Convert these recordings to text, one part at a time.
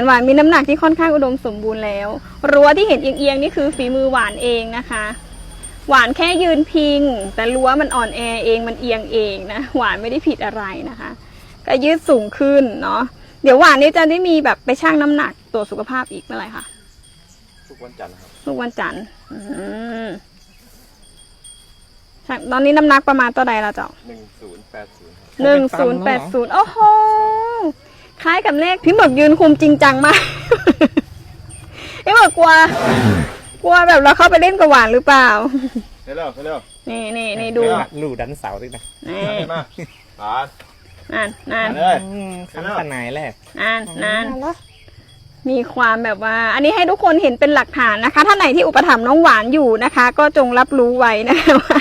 นหวานมีน้ำหนักที่ค่อนข้างอุดมสมบูรณ์แล้วรั้วที่เห็นเอียงๆนี่คือฝีมือหวานเองนะคะ หวานแค่ยืนพิง แต่รั้วมันอ่อนแอเองมันเอียงเองนะหวานไม่ได้ผิดอะไรนะคะ ก็ยืดสูงขึ้นเนาะเดี๋ยวหวานนี้จะได้มีแบบไปชั่งน้ำหนักตรวจสุขภาพอีกเมื่อไหร่คะทุกวันจันทร์ครับทุกวันจันทร์อืมชั่งตอนนี้น้ำหนักประมาณตัวใดละเจ้าหนึ่งศูนย์แปดศูนย์ครับหนึ่งศูนย์แปดศูนย์โอ้โหค ล้ายกับเลขพี่หมึกยืนคุมจริงจังมากพี่หมึกกลัว กลัวแบบเราเข้าไปเล่นกับหวานหรือเปล่า เร็วเร็วเร็วนี่นี่นี่ดูลูดันเสาร์ด้วยนะนี่มาหวานนั่นนั่นมาเลยขั้นขนาดแรกนั่นนั่นมีความแบบว่า อันนี้ให้ทุกคนเห็นเป็นหลักฐานนะคะ ท่านไหนที่อุปถัมภ์น้องหวานอยู่นะคะ ก็จงรับรู้ไว้นะคะว่า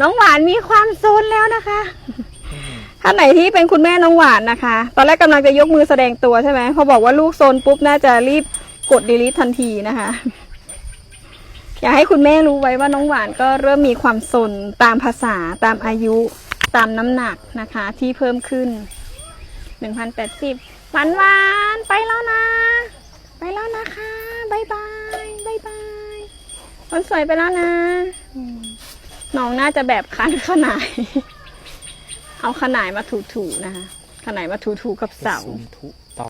น้องหวานมีความโซนแล้วนะคะ ท่านไหนที่เป็นคุณแม่น้องหวานนะคะ ตอนแรกกำลังจะยกมือแสดงตัวใช่ไหมพอบอกว่าลูกโซนปุ๊บน่าจะรีบกดดีลิททันทีนะคะ อยากให้คุณแม่รู้ไว้ว่าน้องหวานก็เริ่มมีความสนตามภาษาตามอายุตามน้ำหนักนะคะ ที่เพิ่มขึ้นหนึ่งพันแปดสิบหวานหวานไปแล้วนะ ไปแล้วนะคะบายบายบายบายคนสวยไปแล้วนะน้องน่าจะแบบคันขนาย เอาขนายมาถูๆนะคะ ขนายมาถูๆกับเสาซูมทุ